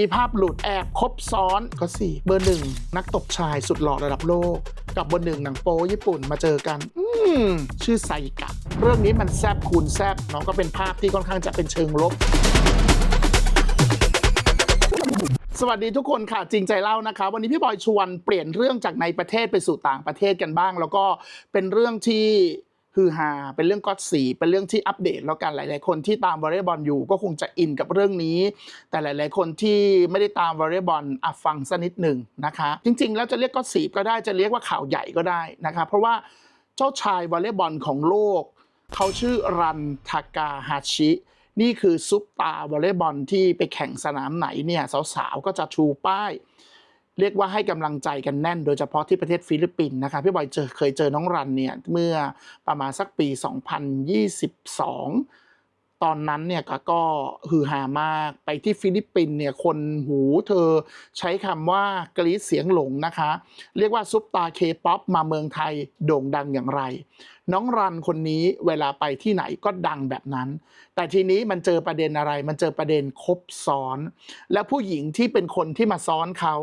มีภาพหลุดแอบคบซ้อนก็สี่เบอร์หนึ่งนักตบชายสุดหล่อระดับโลก กับเบอร์หนึ่งหนังโป๊ญี่ปุ่นมาเจอกัน อืมชื่อไซกะเรื่องนี้มันแซบคูณแซบเนาะก็เป็นภาพที่ค่อนข้างจะเป็นเชิงลบสวัสดีทุกคนค่ะจริงใจเล่านะคะ วันนี้พี่บอยชวนเปลี่ยนเรื่องจากในประเทศไปสู่ต่างประเทศกันบ้าง แล้วก็เป็นเรื่องที่ ฮือฮาเป็นเรื่องก็อตสีเป็นเรื่องที่อัปเดตแล้วกันหลาย ๆ คนที่ตามวอลเลย์บอลอยู่ก็คงจะอินกับเรื่องนี้ แต่หลาย ๆ คนที่ไม่ได้ตามวอลเลย์บอลอะฟังสักนิดหนึ่งนะคะ จริง ๆ แล้วจะเรียกก็อตสีก็ได้จะเรียกว่าข่าวใหญ่ก็ได้นะคะเพราะว่าเจ้าชายวอลเลย์บอลของโลก เขาชื่อรันทากาฮาชินี่คือซุปตาร์วอลเลย์บอลที่ไปแข่งสนามไหนเนี่ยสาว ๆ ก็จะชูป้าย เรียกว่าให้กำลังใจกันแน่น โดยเฉพาะที่ประเทศฟิลิปปินส์นะคะพี่บอยเจอเคยเจอน้องรันเนี่ยเมื่อประมาณสักปี 2022 ตอนนั้นเนี่ยก็ก็ฮือฮามากไปที่ฟิลิปปินส์เนี่ยคนหูเธอใช้คำว่ากรีดเสียงหลงนะคะ เรียกว่าซุปตาเคป๊อปมาเมืองไทยโด่งดังอย่างไร น้องรันคนนี้เวลาไปที่ไหนก็ดังแบบนั้น แต่ทีนี้มันเจอประเด็นอะไร มันเจอประเด็นคบซ้อน และผู้หญิงที่เป็นคนที่มาซ้อนเขา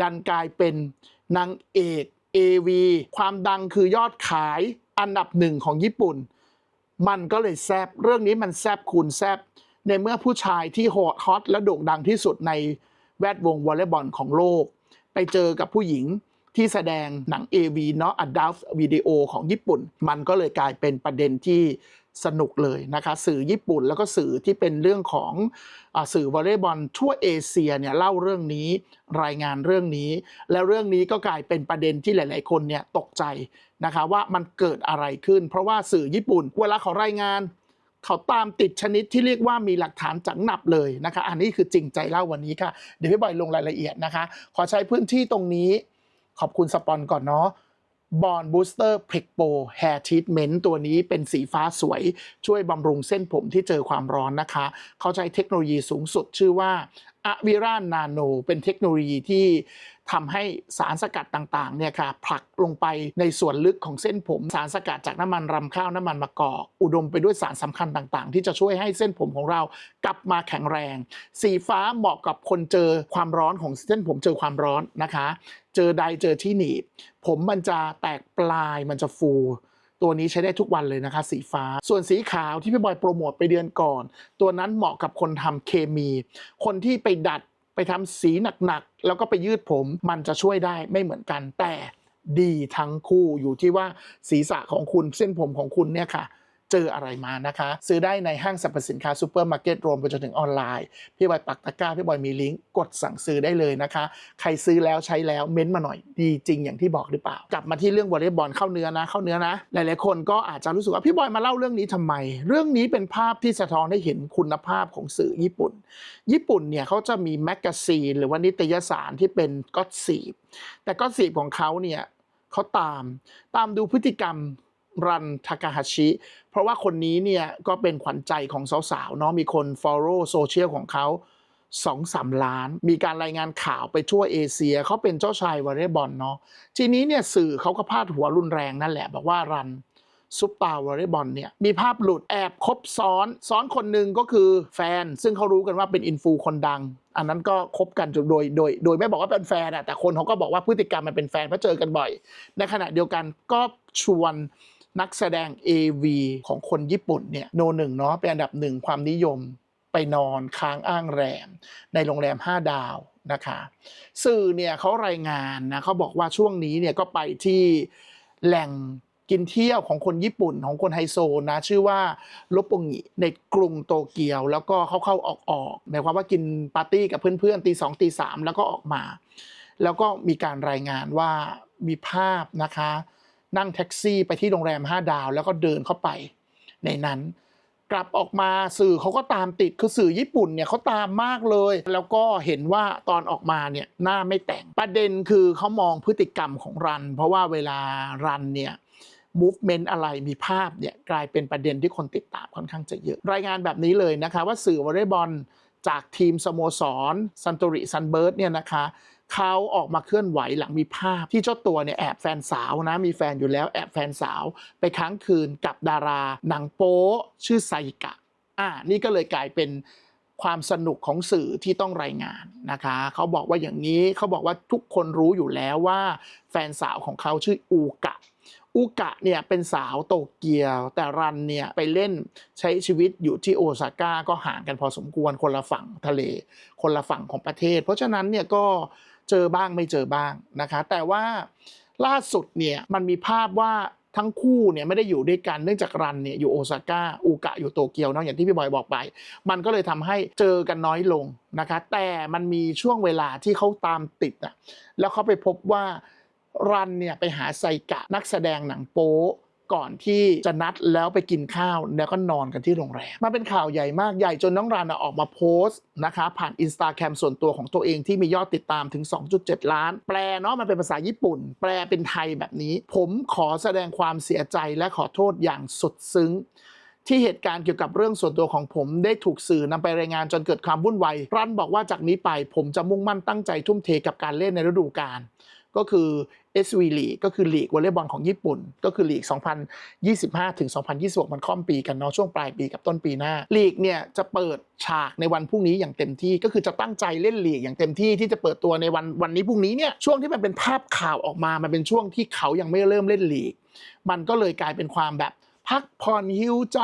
ดันกลายเป็นนางเอก AV ความดังคือยอดขายอันดับหนึ่งของญี่ปุ่น มันก็เลยแซบเรื่องนี้มันแซบคูณแซบในเมื่อผู้ชายที่โหดฮอตและโด่งดังที่สุดในแวดวงวอลเลย์บอลของโลก ไปเจอกับผู้หญิงที่แสดงหนัง AV เนาะ Adult Video ของญี่ปุ่น มันก็เลยกลายเป็นประเด็นที่ สนุกเลยนะคะสื่อญี่ปุ่นแล้วก็สื่อที่เป็นเรื่องของอสื่อวอลเลย์บอลทั่วเอเชียเนี่ยเล่าเรื่องนี้รายงานเรื่องนี้ แล้วเรื่องนี้ก็กลายเป็นประเด็นที่หลาย ๆ คนเนี่ยตกใจนะคะว่ามันเกิดอะไรขึ้น เพราะว่าสื่อญี่ปุ่น เวลาเขารายงาน เขาตามติดชนิดที่เรียกว่ามีหลักฐานจังหนับเลยนะคะ อันนี้คือจริงใจเล่าวันนี้ค่ะเดี๋ยวพี่บอยลงรายละเอียดนะคะ ขอใช้พื้นที่ตรงนี้ ขอบคุณสปอนก่อนเนาะ บอนบูสเตอร์เพกโปแฮร์ทีทเมนต์ตัวนี้เป็นสีฟ้าสวย ช่วยบำรุงเส้นผมที่เจอความร้อนนะคะ เขาใช้เทคโนโลยีสูงสุดชื่อว่า อะวิรานาโน เป็นเทคโนโลยีที่ทำให้สารสกัดต่างๆเนี่ยค่ะผลักลงไปในส่วนลึกของเส้นผม สารสกัดจากน้ำมันรำข้าวน้ำมันมะกอกอุดมไปด้วยสารสำคัญต่างๆ ที่จะช่วยให้เส้นผมของเรากลับมาแข็งแรง สีฟ้าเหมาะกับคนเจอความร้อนของเส้นผมเจอความร้อนนะคะ เจอใดเจอที่หนีบผมมันจะแตกปลายมันจะฟู ตัวนี้ใช้ได้ทุกวันเลยนะคะ สีฟ้า ส่วนสีขาวที่พี่บอยโปรโมทไปเดือนก่อน ตัวนั้นเหมาะกับคนทำเคมี คนที่ไปดัดไปทำสีหนักๆ แล้วก็ไปยืดผม มันจะช่วยได้ไม่เหมือนกันแต่ดีทั้งคู่อยู่ที่ว่าศีรษะของคุณเส้นผมของคุณเนี่ยค่ะ เจออะไรมานะคะ ซื้อได้ในห้างสรรพสินค้าซูเปอร์มาร์เก็ตรวมไปจนถึงออนไลน์ พี่บอยปักตะกร้า พี่บอยมีลิงก์กดสั่งซื้อได้เลยนะคะ ใครซื้อแล้วใช้แล้วเม้นต์มาหน่อยดีจริงอย่างที่บอกหรือเปล่า กลับมาที่เรื่องวอลเลย์บอลเข้าเนื้อนะ เข้าเนื้อนะ หลายๆคนก็อาจจะรู้สึกว่าพี่บอยมาเล่าเรื่องนี้ทำไม เรื่องนี้เป็นภาพที่สะท้อนให้เห็นคุณภาพของสื่อญี่ปุ่น ญี่ปุ่นเนี่ยเขาจะมีแมกกาซีนหรือว่านิตยสารที่เป็นก็อตสีบแต่ก็อตสีบของเขาเนี่ยเขาตามตามดูพฤติกรรม รันทากาฮาชิ เพราะว่าคนนี้เนี่ยก็เป็นขวัญใจของสาวๆเนาะมีคน follow โซเชียลของเขาสองสามล้าน มีการรายงานข่าวไปทั่วเอเชีย เขาเป็นเจ้าชายวอลเลย์บอลเนาะทีนี้เนี่ยสื่อเขาก็พาดหัวรุนแรงนั่นแหละ บอกว่ารันซุปตาร์วอลเลย์บอลเนี่ยมีภาพหลุดแอบคบซ้อน ซ้อนคนหนึ่งก็คือแฟน ซึ่งเขารู้กันว่าเป็นอินฟูคนดัง อันนั้นก็คบกันโดยโดย โดยไม่บอกว่าเป็นแฟนอะแต่คนเขาก็บอกว่าพฤติกรรมมันเป็นแฟนเพราะเจอกันบ่อย ในขณะเดียวกันก็ชวน นักแสดง AV ของคนญี่ปุ่นเนี่ยโนหนึ่งเนาะเป็นอันดับหนึ่งความนิยมไปนอนค้างอ้างแรม ในโรงแรม 5 ดาวนะคะสื่อเนี่ยเขารายงานนะเขาบอกว่าช่วงนี้เนี่ยก็ไปที่แหล่งกินเที่ยวของคนญี่ปุ่นของคนไฮโซนะชื่อว่าลโปงิในกรุงโตเกียว แล้วก็เข้าๆออกหมายความว่ากินปาร์ตี้กับเพื่อนๆตีสองตีสามแล้วก็ออกมา แล้วก็มีการรายงานว่ามีภาพนะคะ นั่งแท็กซี่ไปที่โรงแรม 5 ดาว แล้วก็เดินเข้าไป ในนั้น กลับออกมาสื่อเขาก็ตามติดคือสื่อญี่ปุ่นเนี่ยเขาตามมากเลย แล้วก็เห็นว่าตอนออกมาเนี่ยหน้าไม่แต่งประเด็นคือเขามองพฤติกรรมของรัน เพราะว่าเวลารันเนี่ย movement อะไรมีภาพเนี่ยกลายเป็นประเด็นที่คนติดตามค่อนข้างจะเยอะ รายงานแบบนี้เลยนะคะ ว่าสื่อวอลเลย์บอลจากทีมสโมสรซันโตริซันเบิร์ดเนี่ยนะคะ เขาออกมาเคลื่อนไหวหลังมีภาพ ที่เจ้าตัวเนี่ยแอบแฟนสาวนะมีแฟนอยู่แล้วแอบแฟนสาว ไปค้างคืนกับดาราหนังโป๊ชื่อไซกะอ่านี่ก็เลยกลายเป็นความสนุกของสื่อที่ต้องรายงานนะคะ เขาบอกว่าอย่างนี้เขาบอกว่าทุกคนรู้อยู่แล้วว่า แฟนสาวของเขาชื่ออูกะอูกะเนี่ยเป็นสาวโตเกียว แต่รันเนี่ยไปเล่นใช้ชีวิตอยู่ที่โอซาก้าก็ห่างกันพอสมควรคนละฝั่งทะเล คนละฝั่งของประเทศ เพราะฉะนั้นเนี่ยก็ เจอบ้างไม่เจอบ้างนะคะ แต่ว่าล่าสุดเนี่ยมันมีภาพว่าทั้งคู่เนี่ยไม่ได้อยู่ด้วยกันเนื่องจากรันเนี่ยอยู่โอซาก้าอูกะอยู่โตเกียวเนาะอย่างที่พี่บอยบอกไป มันก็เลยทำให้เจอกันน้อยลงนะคะ แต่มันมีช่วงเวลาที่เขาตามติดอะแล้วเขาไปพบว่ารันเนี่ยไปหาไซกะนักแสดงหนังโป๊ ก่อนที่จะนัดแล้วไปกินข้าวแล้วก็นอนกันที่โรงแรมมันเป็นข่าวใหญ่มากใหญ่จนน้องรันออกมาโพสต์นะคะผ่านอินสตาแกรมส่วนตัวของตัวเองที่มียอดติดตามถึง 2.7 ล้าน แปลเนาะมันเป็นภาษาญี่ปุ่น แปลเป็นไทยแบบนี้ ผมขอแสดงความเสียใจและขอโทษอย่างสุดซึ้งที่เหตุการณ์เกี่ยวกับเรื่องส่วนตัวของผมได้ถูกสื่อนำไปรายงานจนเกิดความวุ่นวายรันบอกว่าจากนี้ไปผมจะมุ่งมั่นตั้งใจทุ่มเทกับการเล่นในฤดูกาลก็คือ SV League ก็คือลีกวอลเลย์บอลของญี่ปุ่น ก็คือลีก 2025 ถึง 2026 มันค่อมปีกันเนาะช่วงปลายปีกับต้นปีหน้าลีกเนี่ยจะเปิดฉากในวันพรุ่งนี้อย่างเต็มที่ก็คือจะตั้งใจเล่นลีกอย่างเต็มที่ที่จะเปิดตัวในวันวันนี้พรุ่งนี้เนี่ยช่วงที่มันเป็นภาพข่าวออกมา มันเป็นช่วงที่เขายังไม่เริ่มเล่นลีก มันก็เลยกลายเป็นความแบบพักผ่อนฮิวใจ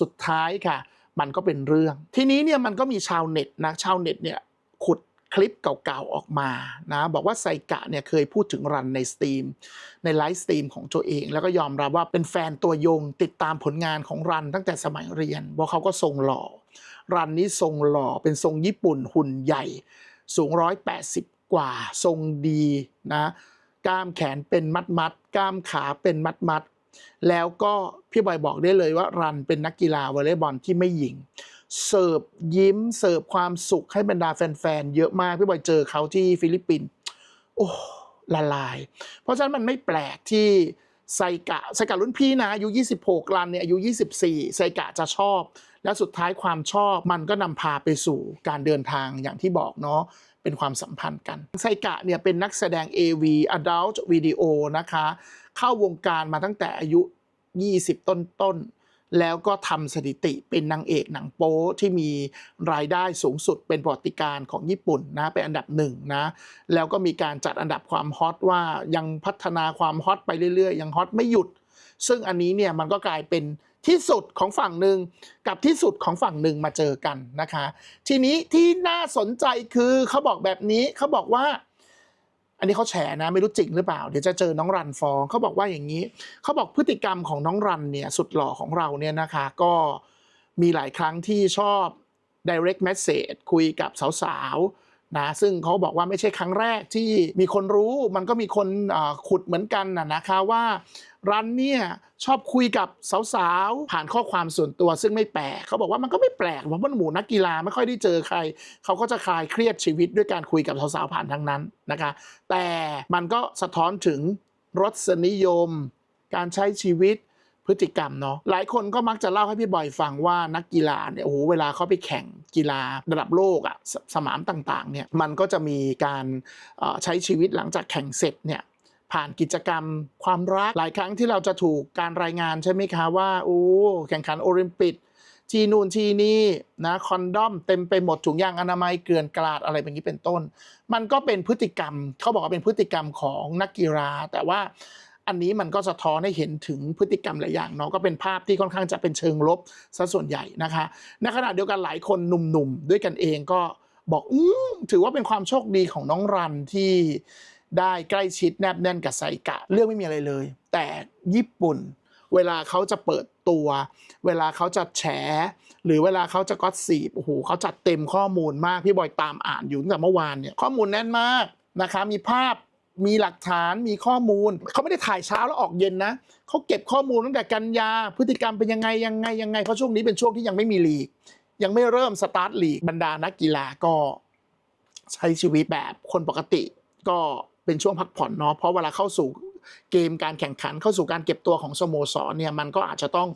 สุดท้ายค่ะ มันก็เป็นเรื่อง ทีนี้เนี่ยมันก็มีชาวเน็ตนะชาวเน็ตเนี่ยขุด คลิปเก่าๆออกมานะบอกว่าไซกะเนี่ยเคยพูดถึงรันในสตรีมในไลฟ์สตรีมของตัวเอง แล้วก็ยอมรับว่าเป็นแฟนตัวยงติดตามผลงานของรันตั้งแต่สมัยเรียนเพราะเขาก็ทรงหล่อ รันนี้ทรงหล่อเป็นทรงญี่ปุ่นหุ่นใหญ่ สูง 180 กว่าทรงดีนะกล้ามแขนเป็นมัดมัดๆกล้ามขาเป็นมัดมัดๆแล้วก็พี่บอยบอกได้เลยว่ารันเป็นนักกีฬาวอลเลย์บอลที่ไม่หยิง เสิร์ฟยิ้มเสิร์ฟความสุขให้บรรดาแฟนๆ เยอะมาก พี่บอยเจอเขาที่ฟิลิปปินส์โอ้ละลาย เพราะฉะนั้นมันไม่แปลกที่ไซกะไซกะรุ่นพี่นะอายุ 26 รันเนี่ยอายุ 24 ไซกะจะชอบ แล้วสุดท้ายความชอบมันก็นำพาไปสู่การเดินทางอย่างที่บอกเนาะเป็นความสัมพันธ์กัน ไซกะเนี่ยเป็นนักแสดง AV Adult Video นะคะ เข้าวงการมาตั้งแต่อายุ 20 ต้นๆ แล้วก็ทำสถิติเป็นนางเอกหนังโป๊ที่มีรายได้สูงสุดเป็นประวัติการของญี่ปุ่นนะเป็นอันดับหนึ่งนะแล้วก็มีการจัดอันดับความฮอตว่ายังพัฒนาความฮอตไปเรื่อยๆ ยังฮอตไม่หยุด ซึ่งอันนี้เนี่ยมันก็กลายเป็นที่สุดของฝั่งหนึ่งกับที่สุดของฝั่งหนึ่งมาเจอกันนะคะ ทีนี้ที่น่าสนใจคือเขาบอกแบบนี้เขาบอกว่า อันนี้เขาแฉนะไม่รู้จริงหรือเปล่า เดี๋ยวจะเจอน้องรันฟ้องเขาบอกว่าอย่างนี้เขาบอกพฤติกรรมของน้องรันเนี่ยสุดหล่อของเราเนี่ยนะคะก็มีหลายครั้งที่ชอบ direct message คุยกับสาวๆ นะซึ่งเขาบอกว่าไม่ใช่ครั้งแรกที่มีคนรู้มันก็มีคนขุดเหมือนกันนะนะคะว่ารันเนี่ยชอบคุยกับสาวๆ ผ่านข้อความส่วนตัวซึ่งไม่แปลกเขาบอกว่ามันก็ไม่แปลกเพราะมันหมู่นักกีฬาไม่ค่อยได้เจอใคร เขาก็จะคลายเครียดชีวิตด้วยการคุยกับสาวๆผ่านทางนั้นนะคะ แต่มันก็สะท้อนถึงรสนิยม การใช้ชีวิต พฤติกรรมเนาะหลายคนก็มักจะเล่าให้พี่บอยฟังว่านักกีฬาเนี่ยโอ้โหเวลาเขาไปแข่งกีฬาระดับโลกอะสสมามต่างๆเนี่ยมันก็จะมีการใช้ชีวิตหลังจากแข่งเสร็จเนี่ยผ่านกิจกรรมความรักหลายครั้งที่เราจะถูกการรายงานใช่ไหมคะว่าโอ้แข่งขันโอลิมปิกที่นู่นที่นี่นะคอนดอมเต็มไปหมดถุงยางอนามัยเกลื่อนกลาดอะไรแบบนี้เป็นต้น มันก็เป็นพฤติกรรมเขาบอกว่าเป็นพฤติกรรมของนักกีฬาแต่ว่า อันนี้มันก็สะท้อนให้เห็นถึงพฤติกรรมหลายอย่างเนาะก็เป็นภาพที่ค่อนข้างจะเป็นเชิงลบซะส่วนใหญ่นะคะในขณะเดียวกันหลายคนหนุ่มๆด้วยกันเองก็บอกอืถือว่าเป็นความโชคดีของน้องรันที่ได้ใกล้ชิดแนบแน่นกับไซกะ เรื่องไม่มีอะไรเลย แต่ญี่ปุ่น เวลาเขาจะเปิดตัว เวลาเขาจะแฉ หรือเวลาเขาจะก็อตสีบโอ้โหเขาจัดเต็มข้อมูลมาก พี่บอยตามอ่านอยู่ตั้งแต่เมื่อวานเนี่ยข้อมูลแน่นมากนะคะมีภาพ มีหลักฐานมีข้อมูล เขาไม่ได้ถ่ายเช้าแล้วออกเย็นนะเขาเก็บข้อมูลตั้งแต่กันยาพฤติกรรมเป็นยังไงยังไงยังไงเพราะช่วงนี้เป็นช่วงที่ยังไม่มีลีก ยังไม่เริ่มสตาร์ทลีกบรรดานักกีฬาก็ใช้ชีวิตแบบคนปกติ ก็เป็นช่วงพักผ่อนเนาะเพราะเวลาเข้าสู่เกมการแข่งขันเข้าสู่การเก็บตัวของสโมสรเนี่ยมันก็อาจจะต้อง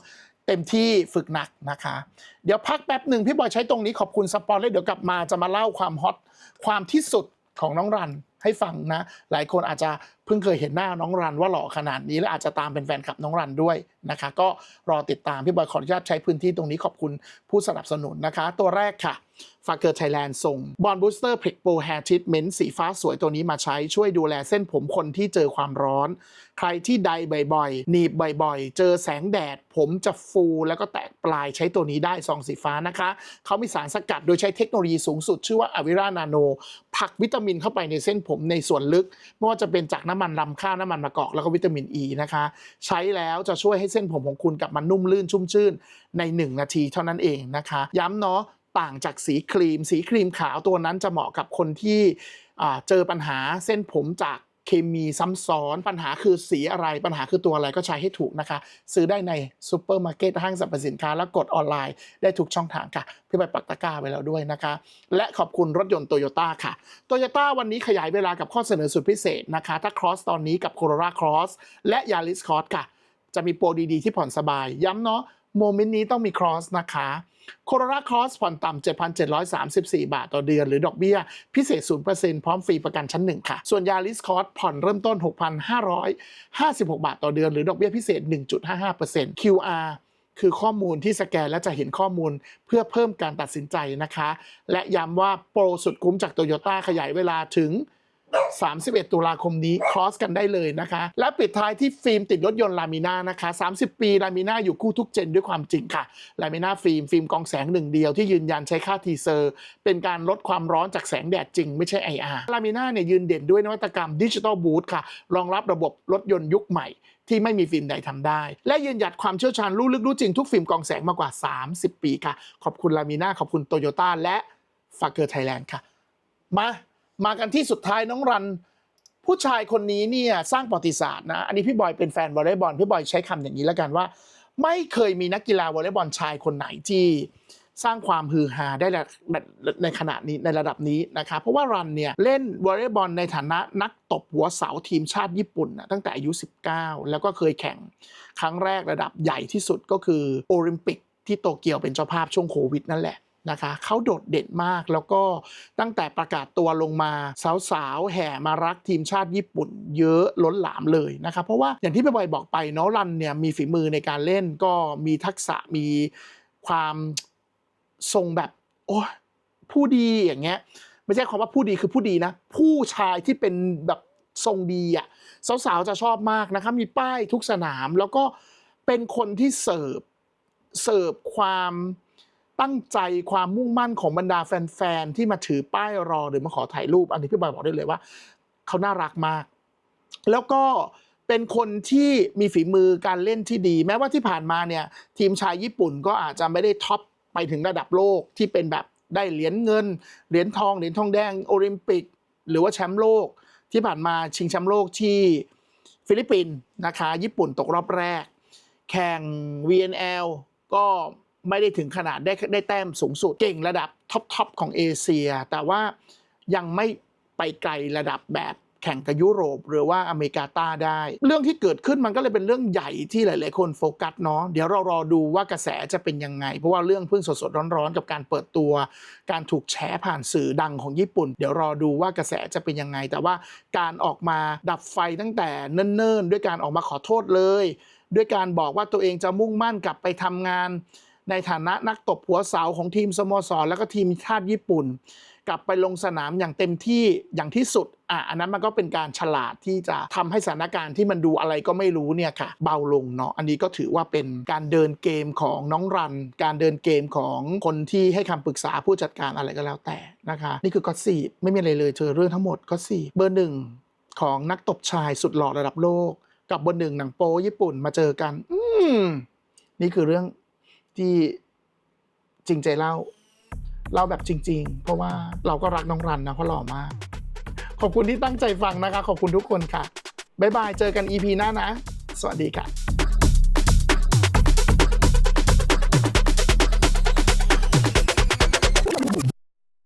เต็มที่ฝึกหนักนะคะ เดี๋ยวพักแป๊บหนึ่งพี่บอยใช้ตรงนี้ขอบคุณสปอนเลยเดี๋ยวกลับมาจะมาเล่าความฮอตความที่สุด ของน้องรันให้ฟังนะ หลายคนอาจจะเพิ่งเคยเห็นหน้าน้องรันว่าหล่อขนาดนี้และอาจจะตามเป็นแฟนคลับน้องรันด้วยนะคะ ก็รอติดตามพี่บอยขออนุญาตใช้พื้นที่ตรงนี้ขอบคุณผู้สนับสนุนนะคะ ตัวแรกค่ะ ฝาเกิดไทยแลนด์ส่งบอลบูสเตอร์พริกโปรแฮร์ทิทเมนต์สีฟ้าสวยตัวนี้มาใช้ช่วยดูแลเส้นผมคนที่เจอความร้อน ใครที่ใดบ่อยๆ หนีบบ่อยๆ เจอแสงแดด ผมจะฟูแล้วก็แตกปลายใช้ตัวนี้ได้ซองสีฟ้านะคะ เขามีสารสกัดโดยใช้เทคโนโลยีสูงสุด ชื่อว่าอวิรานาโนผักวิตามินเข้าไปในเส้นผมในส่วนลึกไม่ว่าจะเป็นจากน้ำมันลำข้าวน้ำมันมะกอกแล้วก็วิตามินอ e ีนะคะ ใช้แล้วจะช่วยให้เส้นผมของคุณกลับมานุ่มลื่นชุ่มชื่นใน 1 นาทีเท่านั้นเองนะคะ ย้ำเนาะ ต่างจากสีครีม สีครีมขาวตัวนั้นจะเหมาะกับคนที่เจอปัญหาเส้นผมจากเคมีซ้ำซ้อนปัญหาคือสีอะไรปัญหาคือตัวอะไรก็ใช้ให้ถูกนะคะ ซื้อได้ในซูเปอร์มาร์เก็ตห้างสรรพสินค้า และกดออนไลน์ได้ทุกช่องทางค่ะ พี่ใบปักตะกร้าไว้แล้วด้วยนะคะ และขอบคุณรถยนต์โตโยต้าค่ะโตโยต้าวันนี้ขยายเวลากับข้อเสนอสุดพิเศษนะคะ ถ้าครอสตอนนี้กับ Corolla Cross และ Yaris Cross ค่ะ จะมีโปรดีๆที่ผ่อนสบาย ย้ำเนาะ โมเมนต์นี้ต้องมี Cross นะคะโคโร a าครอสผ่อนต่ำ 7,734 บาทต่อเดือน หรือดอกเบี้ย พิเศษ 0%พร้อมฟรีประกันชั้นหนึ่งค่ะ ส่วนยาริสคอร์สผ่อนเริ่มต้น 6,556 บาทต่อเดือน หรือดอกเบี้ยพิเศษ 1.55% QR คือข้อมูลที่สแกนและจะเห็นข้อมูลเพื่อเพิ่มการตัดสินใจนะคะ และย้ำว่าโปรสุดคุ้มจากโตโยต้าขยายเวลาถึง 31 ตุลาคมนี้ครอสกันได้เลยนะคะ และปิดท้ายที่ฟิล์มติดรถยนต์ลามิน่านะคะ 30 ปีลามิน่าอยู่คู่ทุกเจนด้วยความจริงค่ะลามิน่าฟิล์มฟิล์มกองแสงหนึ่งเดียวที่ยืนยันใช้ค่าทีเซอร์ เป็นการลดความร้อนจากแสงแดดจริงไม่ใช่ IR ลามิน่าเนี่ยยืนเด่นด้วยนวัตกรรมดิจิ t a ลบูทค่ะรองรับระบบรถยนต์ยุคใหม่ที่ไม่มีฟิล์มใดทำได้ และยืนหยัดความเชี่ยวชาญรู้ลึกรู้จริงทุกฟิล์มกองแสงมากว่า 30 ปีค่ะ ขอบคุณลามิน่าขอบคุณโตโยต้าและฟาเกอร์ไทยแลนด์ค่ะ มา มากันที่สุดท้ายน้องรัน ผู้ชายคนนี้เนี่ยสร้างประวัติศาสตร์นะอันนี้พี่บอยเป็นแฟนวอลเลย์บอลพี่บอยใช้คำอย่างนี้แล้วกันว่า ไม่เคยมีนักกีฬาวอลเลย์บอลชายคนไหนที่สร้างความฮือฮาได้ในขณะนี้ในระดับนี้นะคะเพราะว่ารันเนี่ยเล่นวอลเลย์บอลในฐานะนักตบหัวเสาทีมชาติญี่ปุ่นนะตั้งแต่อายุ 19 แล้วก็เคยแข่งครั้งแรกระดับใหญ่ที่สุดก็คือโอลิมปิกที่โตเกียวเป็นเจ้าภาพช่วงโควิดนั่นแหละ นะคะเขาโดดเด่นมากแล้วก็ตั้งแต่ประกาศตัวลงมา สาวๆ แห่มารักทีมชาติญี่ปุ่นเยอะล้นหลามเลยนะครับเพราะว่าอย่างที่พี่บอยบอกไปเนาะรันเนี่ยมีฝีมือในการเล่นก็มีทักษะมีความทรงแบบ โอ้ยผู้ดีอย่างเงี้ยไม่ใช่คำว่าผู้ดีคือผู้ดีนะ ผู้ชายที่เป็นแบบทรงดีอะสาวๆจะชอบมากนะครับมีป้ายทุกสนามแล้วก็เป็นคนที่เสิร์ฟเสิร์ฟความ ตั้งใจความมุ่งมั่นของบรรดาแฟนๆที่มาถือป้ายรอหรือมาขอถ่ายรูป อันนี้พี่บอยบอกได้เลยว่าเขาน่ารักมาก แล้วก็เป็นคนที่มีฝีมือการเล่นที่ดี แม้ว่าที่ผ่านมาเนี่ยทีมชายญี่ปุ่นก็อาจจะไม่ได้ท็อปไปถึงระดับโลกที่เป็นแบบได้เหรียญเงิน เหรียญทอง เหรียญทองแดงโอลิมปิก หรือว่าแชมป์โลก ที่ผ่านมาชิงแชมป์โลกที่ฟิลิปปินส์นะคะ ญี่ปุ่นตกรอบแรก แข่ง VNL ก็ ไม่ได้ถึงขนาดได้ได้แต้มสูงสุดเก่งระดับท็อปทอปของเอเชีย แต่ว่ายังไม่ไปไกลระดับแบบแข่งกับยุโรปหรือว่าอเมริกาใต้ได้ เรื่องที่เกิดขึ้นมันก็เลยเป็นเรื่องใหญ่ที่หลาย ๆ คนโฟกัสเนาะเดี๋ยวเรารอดูว่ากระแสจะเป็นยังไง เพราะว่าเรื่องเพิ่งสด ๆ ร้อน ๆ กับการเปิดตัว การถูกแฉผ่านสื่อดังของญี่ปุ่น เดี๋ยวรอดูว่ากระแสจะเป็นยังไง แต่ว่าการออกมาดับไฟตั้งแต่เนิ่น ๆ ด้วยการออกมาขอโทษเลย ด้วยการบอกว่าตัวเองจะมุ่งมั่นกลับไปทำงาน ในฐานะนักตบหัวเสาของทีมสโมสร แล้วก็ทีมชาติญี่ปุ่น กลับไปลงสนามอย่างเต็มที่อย่างที่สุดอะอันนั้นมันก็เป็นการฉลาดที่จะทำให้สถานการณ์ที่มันดูอะไรก็ไม่รู้เนี่ยค่ะ เบาลงเนาะอันนี้ก็ถือว่าเป็นการเดินเกมของน้องรัน การเดินเกมของคนที่ให้คำปรึกษาผู้จัดการอะไรก็แล้วแต่นะคะ นี่คือก็สี่ไม่มีอะไรเลยเธอเรื่องทั้งหมดก็สี่เบอร์หนึ่งของนักตบชายสุดหล่อระดับโลก กับเบอร์หนึ่งหนังโป๊ญี่ปุ่นมาเจอกัน อืมนี่คือเรื่อง ที่จริงใจเล่าเล่าแบบจริง ๆ เพราะว่าเราก็รักน้องรันนะเพราะหล่อมาก ขอบคุณที่ตั้งใจฟังนะคะ ขอบคุณทุกคนค่ะบ๊ายบายเจอกัน EP หน้านะ สวัสดีค่ะ